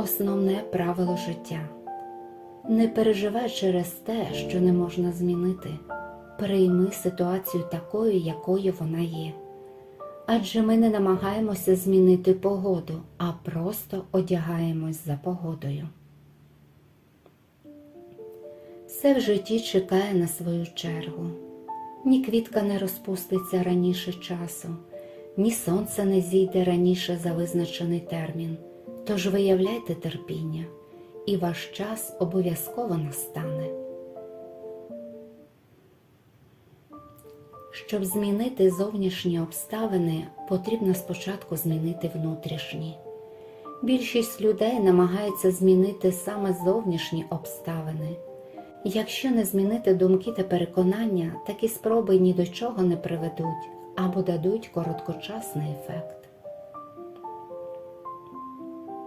основне правило життя. Не переживай через те, що не можна змінити. Прийми ситуацію такою, якою вона є. Адже ми не намагаємося змінити погоду, а просто одягаємось за погодою. Все в житті чекає на свою чергу. Ні квітка не розпуститься раніше часу, ні сонце не зійде раніше за визначений термін. Тож виявляйте терпіння, і ваш час обов'язково настане. Щоб змінити зовнішні обставини, потрібно спочатку змінити внутрішні. Більшість людей намагається змінити саме зовнішні обставини. Якщо не змінити думки та переконання, такі спроби ні до чого не приведуть або дадуть короткочасний ефект.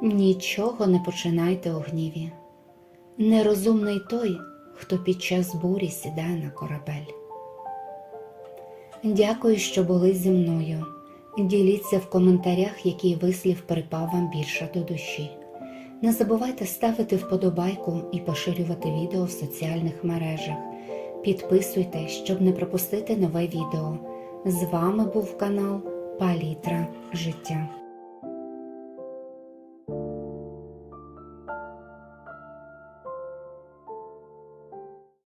Нічого не починайте у гніві. Нерозумний той, хто під час бурі сідає на корабель. Дякую, що були зі мною. Діліться в коментарях, який вислів припав вам більше до душі. Не забувайте ставити вподобайку і поширювати відео в соціальних мережах. Підписуйтесь, щоб не пропустити нове відео. З вами був канал Палітра Життя.